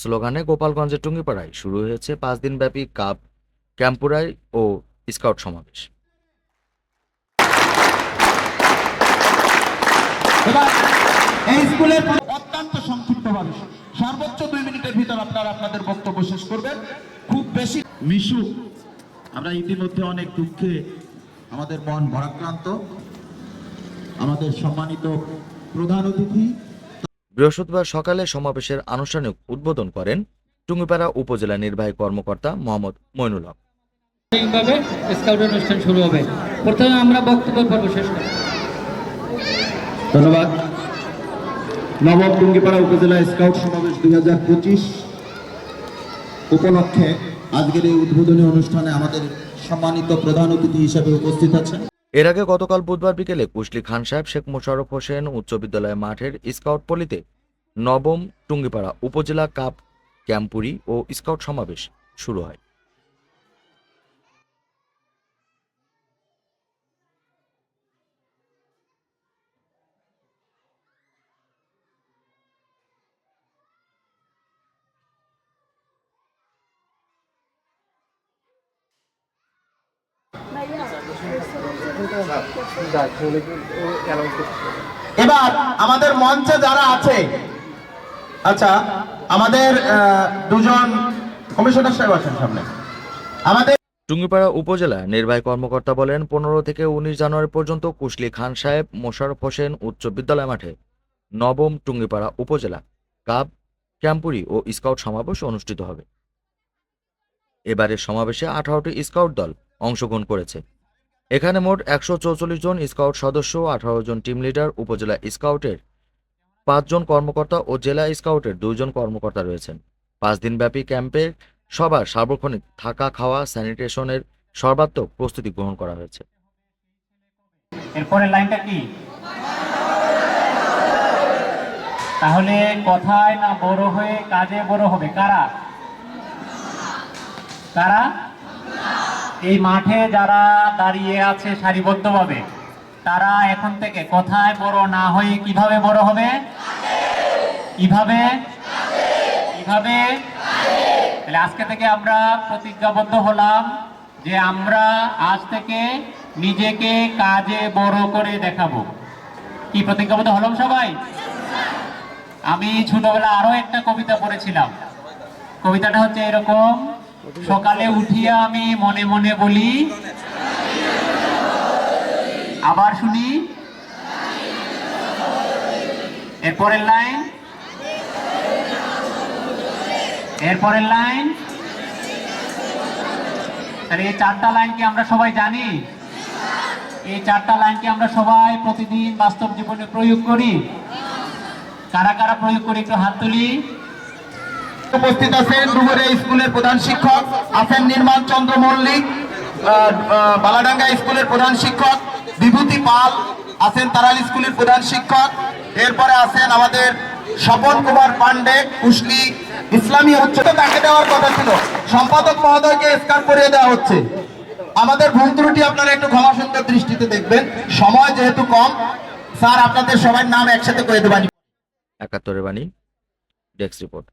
স্লোগানে গোপালগঞ্জের টুঙ্গিপাড়ায় শুরু হয়েছে পাঁচ দিনব্যাপী কাপ, ক্যাম্পুরাই ও স্কাউট সমাবেশ। এই স্কুলের অত্যন্ত সর্বোচ্চ দুই মিনিটের ভিতর আপনারা আপনাদের বক্তব্য শেষ করবেন। খুব বেশি মিশু। আমরা ইতিমধ্যে অনেক দুঃখে আমাদের মন ভরাক্রান্ত। আমাদের সম্মানিত প্রধান অতিথি বৃহস্পতিবার সকালে সমাবেশের আনুষ্ঠানিক উদ্বোধন করেন টুঙ্গিপাড়া উপজেলা নির্বাহী কর্মকর্তা মোহাম্মদ মইনুল হক। স্কাউট অনুষ্ঠান শুরু হবে। প্রথমে আমরা বক্তব্য পর্ব শেষ করি। ধন্যবাদ। নবম টুঙ্গিপাড়া উপজেলা স্কাউট সমাবেশ দুই হাজার পঁচিশ উপলক্ষে আজকের এই উদ্বোধনী অনুষ্ঠানে আমাদের সম্মানিত প্রধান অতিথি হিসেবে উপস্থিত আছেন। এর আগে গতকাল বুধবার বিকেলে কুশলি খান সাহেব, শেখ মোশারফ হোসেন উচ্চ বিদ্যালয় মাঠের স্কাউট পল্লীতে নবম টুঙ্গিপাড়া উপজেলা কাপ, ক্যাম্পুরি ও স্কাউট সমাবেশ শুরু হয়। এবার আমাদের মঞ্চে যারা আছে আচ্ছা আমাদের দুজন কমিশনার সাহেব আছেন সামনে। আমাদের টুঙ্গিপাড়া উপজেলা নির্বাহী কর্মকর্তা বলেন, পনেরো থেকে উনিশ জানুয়ারি পর্যন্ত কুশলি খান সাহেব, মোশাররফ হোসেন উচ্চ বিদ্যালয় মাঠে নবম টুঙ্গিপাড়া উপজেলা কাপ, ক্যাম্পুরি ও স্কাউট সমাবেশ অনুষ্ঠিত হবে। এবারের সমাবেশে আঠারোটি স্কাউট দল অংশগ্রহণ করেছে। এখানে মোট একশো চৌচল্লিশ জন স্কাউট সদস্য আঠারো জন টিম লিডার, উপজেলা স্কাউটের পাঁচজন কর্মকর্তা ও জেলা স্কাউটের দুইজন কর্মকর্তা রয়েছেন। পাঁচ দিনব্যাপী ক্যাম্পে সবার সার্বক্ষণিক থাকা খাওয়া, স্যানিটেশনের সর্বাত্মক প্রস্তুতি গ্রহণ করা হয়েছে। তাহলে কথায় না বড় হয়ে কাজে বড় হবে, কারা? কারা? এই মাঠে যারা দাঁড়িয়ে আছে সারিবদ্ধভাবে, তারা এখন থেকে কোথায় বড় না হয়ে কীভাবে বড় হবে? কীভাবে? কীভাবে? তাহলে আজকে থেকে আমরা প্রতিজ্ঞাবদ্ধ হলাম যে আমরা আজ থেকে নিজেকে কাজে বড় করে দেখাবো। কি প্রতিজ্ঞাবদ্ধ হলাম সবাই? আমি ছোটবেলা আরও একটা কবিতা পড়েছিলাম। কবিতাটা হচ্ছে এরকম সকালে উঠিয়া আমি মনে মনে বলি, আবার শুনি, এরপরের লাইন এরপরের লাইন। তাহলে এই চারটা লাইন কি আমরা সবাই জানি? এই চারটা লাইন কি আমরা সবাই প্রতিদিন বাস্তব জীবনে প্রয়োগ করি? কারা কারা প্রয়োগ করি একটু হাত তুলি? উপস্থিত আছেন ডুবুরিয়া স্কুলের প্রধান শিক্ষক, আছেন নির্মাণ চন্দ্র মল্লিক বালাডাঙ্গা স্কুলের প্রধান শিক্ষক, বিভূতি পাল, আছেন তারাল স্কুলের প্রধান শিক্ষক, এরপরে আছেন আমাদের স্বপন কুমার পান্ডে কুশলি, ইসলামী উচ্চতা তাকে দেওয়ার কথা ছিল। সম্পাদক মহোদয়কে স্কার করিয়ে দেওয়া হচ্ছে। আমাদের ভুল ত্রুটি আপনারা একটু ক্ষমা সুন্দর দৃষ্টিতে দেখবেন। সময় যেহেতু কম, স্যার, আপনাদের সবার নাম একসাথে করে দেবেন। একাত্তরের বাণী, ডেস্ক রিপোর্ট।